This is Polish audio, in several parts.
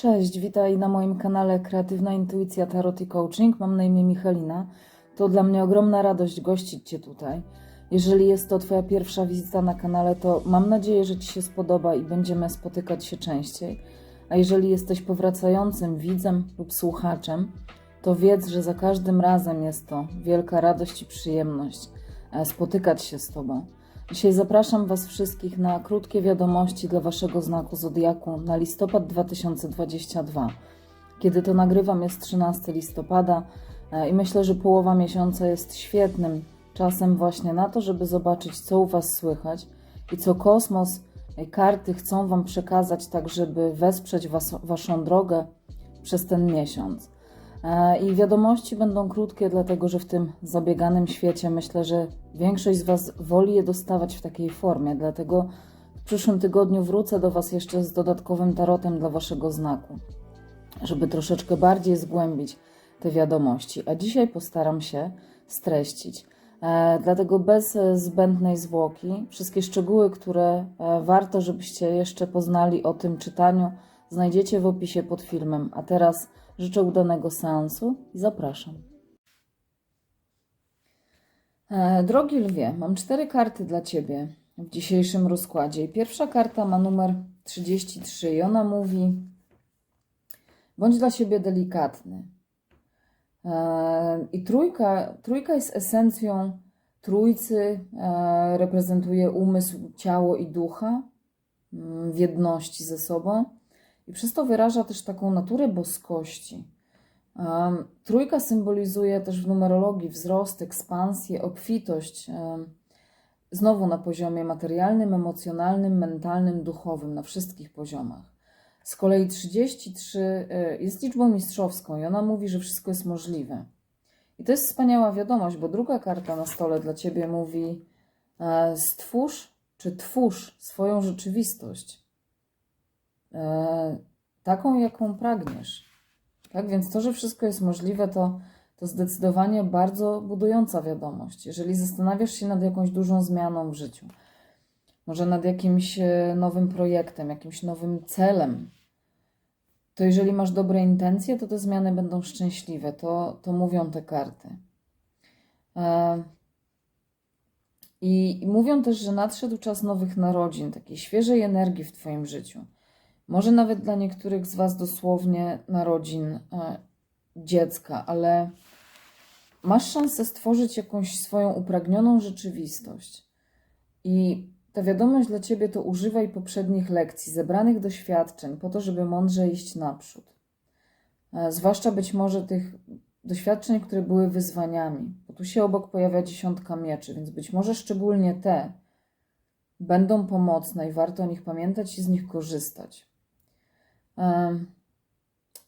Cześć, witaj na moim kanale Kreatywna Intuicja Tarot i Coaching. Mam na imię Michalina. To dla mnie ogromna radość gościć Cię tutaj. Jeżeli jest to Twoja pierwsza wizyta na kanale, to mam nadzieję, że Ci się spodoba i będziemy spotykać się częściej. A jeżeli jesteś powracającym widzem lub słuchaczem, to wiedz, że za każdym razem jest to wielka radość i przyjemność e, spotykać się z Tobą. Dzisiaj zapraszam Was wszystkich na krótkie wiadomości dla Waszego znaku Zodiaku na listopad 2022. Kiedy to nagrywam jest 13 listopada e, i myślę, że połowa miesiąca jest świetnym czasem właśnie na to, żeby zobaczyć, co u Was słychać i co kosmos, karty chcą Wam przekazać, tak żeby wesprzeć was, Waszą drogę przez ten miesiąc. E, I wiadomości będą krótkie, dlatego że w tym zabieganym świecie myślę, że większość z Was woli je dostawać w takiej formie. Dlatego w przyszłym tygodniu wrócę do Was jeszcze z dodatkowym tarotem dla Waszego znaku, żeby troszeczkę bardziej zgłębić te wiadomości. A dzisiaj postaram się streścić. E, dlatego bez e, zbędnej zwłoki, wszystkie szczegóły, które warto, żebyście jeszcze poznali o tym czytaniu, znajdziecie w opisie pod filmem. A teraz życzę udanego seansu i zapraszam. E, Drogi lwie, mam cztery karty dla ciebie w dzisiejszym rozkładzie. Pierwsza karta ma numer 33 i ona mówi: bądź dla siebie delikatny. E, I trójka, trójka jest esencją trójcy, e, reprezentuje umysł, ciało i ducha mm, w jedności ze sobą. I przez to wyraża też taką naturę boskości. Trójka symbolizuje też w numerologii wzrost, ekspansję, obfitość, znowu na poziomie materialnym, emocjonalnym, mentalnym, duchowym, na wszystkich poziomach. Z kolei 33 y, jest liczbą mistrzowską i ona mówi, że wszystko jest możliwe. I to jest wspaniała wiadomość, bo druga karta na stole dla ciebie mówi: e, stwórz czy twórz swoją rzeczywistość e, taką, jaką pragniesz. Tak więc to, że wszystko jest możliwe, to, to zdecydowanie bardzo budująca wiadomość. Jeżeli zastanawiasz się nad jakąś dużą zmianą w życiu, może nad jakimś e, nowym projektem, jakimś nowym celem, to jeżeli masz dobre intencje, to te zmiany będą szczęśliwe. To, to mówią te karty. E, I mówią też, że nadszedł czas nowych narodzin, takiej świeżej energii w Twoim życiu. Może nawet dla niektórych z Was dosłownie narodzin e, dziecka, ale masz szansę stworzyć jakąś swoją upragnioną rzeczywistość. I ta wiadomość dla Ciebie to używaj poprzednich lekcji, zebranych doświadczeń, po to, żeby mądrze iść naprzód. E, zwłaszcza być może tych doświadczeń, które były wyzwaniami, bo tu się obok pojawia dziesiątka mieczy, więc być może szczególnie te będą pomocne i warto o nich pamiętać i z nich korzystać.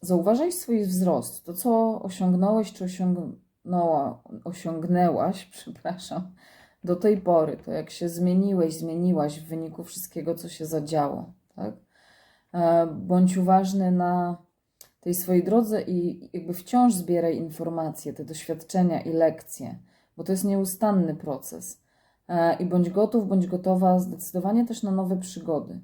Zauważaj swój wzrost, to co osiągnąłeś czy osiągnęła, osiągnęłaś, przepraszam, do tej pory, to jak się zmieniłeś, zmieniłaś w wyniku wszystkiego, co się zadziało, tak? Bądź uważny na tej swojej drodze i jakby wciąż zbieraj informacje, te doświadczenia i lekcje, bo to jest nieustanny proces. E, I bądź gotów, bądź gotowa zdecydowanie też na nowe przygody.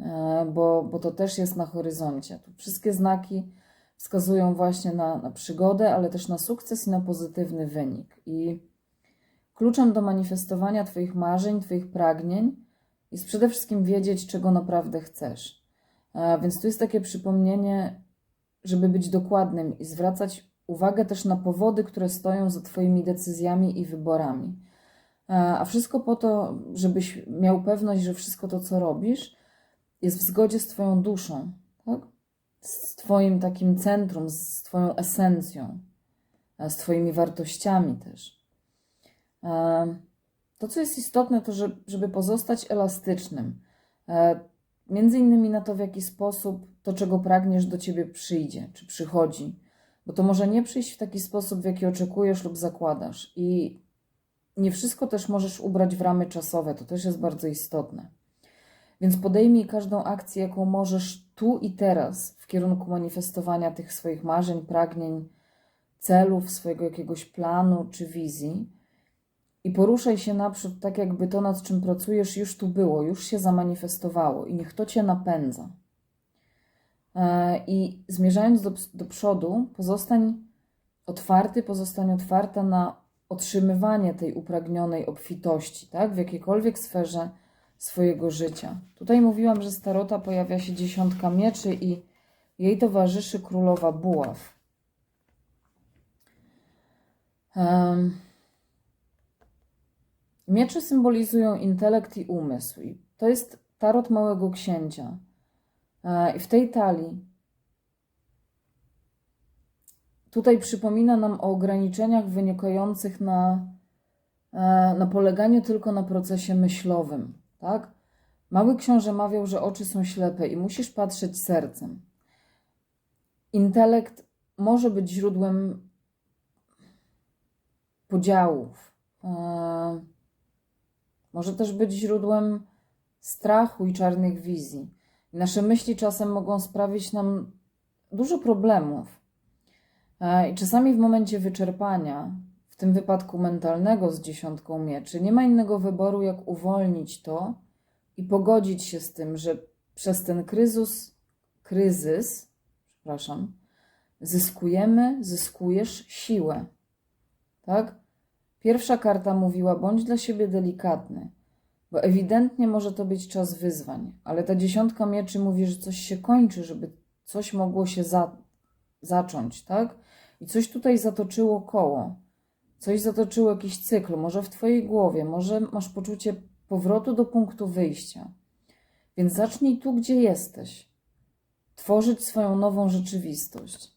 E, bo, bo to też jest na horyzoncie. Tu wszystkie znaki wskazują właśnie na, na przygodę, ale też na sukces i na pozytywny wynik. I kluczem do manifestowania Twoich marzeń, Twoich pragnień jest przede wszystkim wiedzieć, czego naprawdę chcesz. E, więc tu jest takie przypomnienie, żeby być dokładnym i zwracać uwagę też na powody, które stoją za Twoimi decyzjami i wyborami. E, a wszystko po to, żebyś miał pewność, że wszystko to, co robisz, jest w zgodzie z Twoją duszą, tak? z Twoim takim centrum, z Twoją esencją, z Twoimi wartościami też. To, co jest istotne, to żeby pozostać elastycznym. E, między innymi na to, w jaki sposób to, czego pragniesz, do ciebie przyjdzie, czy przychodzi. Bo to może nie przyjść w taki sposób, w jaki oczekujesz lub zakładasz. I nie wszystko też możesz ubrać w ramy czasowe, to też jest bardzo istotne. Więc podejmij każdą akcję, jaką możesz tu i teraz w kierunku manifestowania tych swoich marzeń, pragnień, celów, swojego jakiegoś planu czy wizji i poruszaj się naprzód tak, jakby to, nad czym pracujesz, już tu było, już się zamanifestowało i niech to cię napędza. E, I zmierzając do, do przodu, pozostań otwarty, pozostań otwarta na otrzymywanie tej upragnionej obfitości, tak? W jakiejkolwiek sferze swojego życia. Tutaj mówiłam, że z Tarota pojawia się dziesiątka mieczy i jej towarzyszy królowa buław. Em, Miecze symbolizują intelekt i umysł. I to jest tarot małego księcia. E, I w tej talii tutaj przypomina nam o ograniczeniach wynikających na, e, na poleganiu tylko na procesie myślowym. Tak? Mały książę mawiał, że oczy są ślepe i musisz patrzeć sercem. Intelekt może być źródłem podziałów. E, może też być źródłem strachu i czarnych wizji. Nasze myśli czasem mogą sprawić nam dużo problemów. E, I czasami w momencie wyczerpania, tym wypadku mentalnego z dziesiątką mieczy, nie ma innego wyboru, jak uwolnić to i pogodzić się z tym, że przez ten kryzys, kryzys, przepraszam, zyskujemy, zyskujesz siłę. Tak? Pierwsza karta mówiła: bądź dla siebie delikatny, bo ewidentnie może to być czas wyzwań, ale ta dziesiątka mieczy mówi, że coś się kończy, żeby coś mogło się za, zacząć, tak? I coś tutaj zatoczyło koło, coś zatoczyło jakiś cykl, może w Twojej głowie, może masz poczucie powrotu do punktu wyjścia. Więc zacznij tu, gdzie jesteś, tworzyć swoją nową rzeczywistość.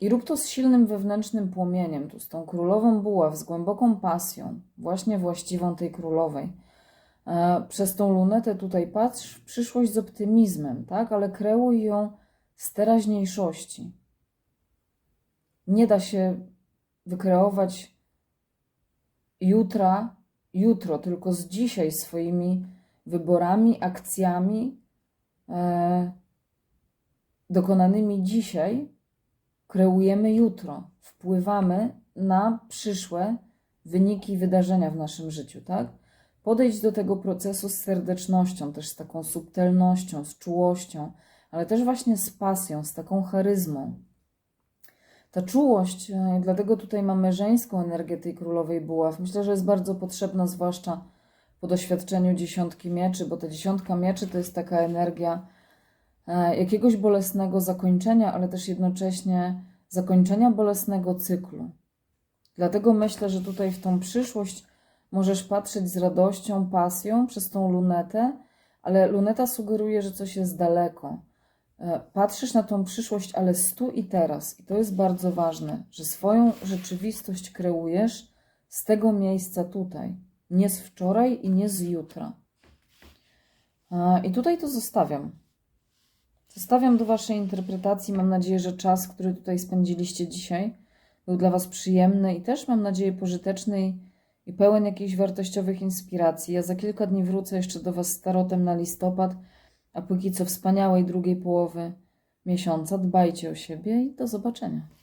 I rób to z silnym wewnętrznym płomieniem, tu z tą królową buław, z głęboką pasją, właśnie właściwą tej królowej. E, Przez tą lunetę tutaj patrz w przyszłość z optymizmem, tak? Ale kreuj ją z teraźniejszości. Nie da się wykreować jutra, jutro, tylko z dzisiaj swoimi wyborami, akcjami e, dokonanymi dzisiaj kreujemy jutro, wpływamy na przyszłe wyniki wydarzenia w naszym życiu, tak? Podejdź do tego procesu z serdecznością, też z taką subtelnością, z czułością, ale też właśnie z pasją, z taką charyzmą. Ta czułość, e, dlatego tutaj mamy żeńską energię tej królowej buław. Myślę, że jest bardzo potrzebna, zwłaszcza po doświadczeniu dziesiątki mieczy, bo ta dziesiątka mieczy to jest taka energia e, jakiegoś bolesnego zakończenia, ale też jednocześnie zakończenia bolesnego cyklu. Dlatego myślę, że tutaj w tą przyszłość możesz patrzeć z radością, pasją przez tą lunetę, ale luneta sugeruje, że coś jest daleko. E, Patrzysz na tą przyszłość, ale z tu i teraz. I to jest bardzo ważne, że swoją rzeczywistość kreujesz z tego miejsca tutaj. Nie z wczoraj i nie z jutra. E, I tutaj to zostawiam. Zostawiam do Waszej interpretacji. Mam nadzieję, że czas, który tutaj spędziliście dzisiaj, był dla Was przyjemny i też mam nadzieję pożyteczny i, pełen jakichś wartościowych inspiracji. Ja za kilka dni wrócę jeszcze do Was z tarotem na listopad, a póki co wspaniałej drugiej połowy miesiąca. Dbajcie o siebie i do zobaczenia.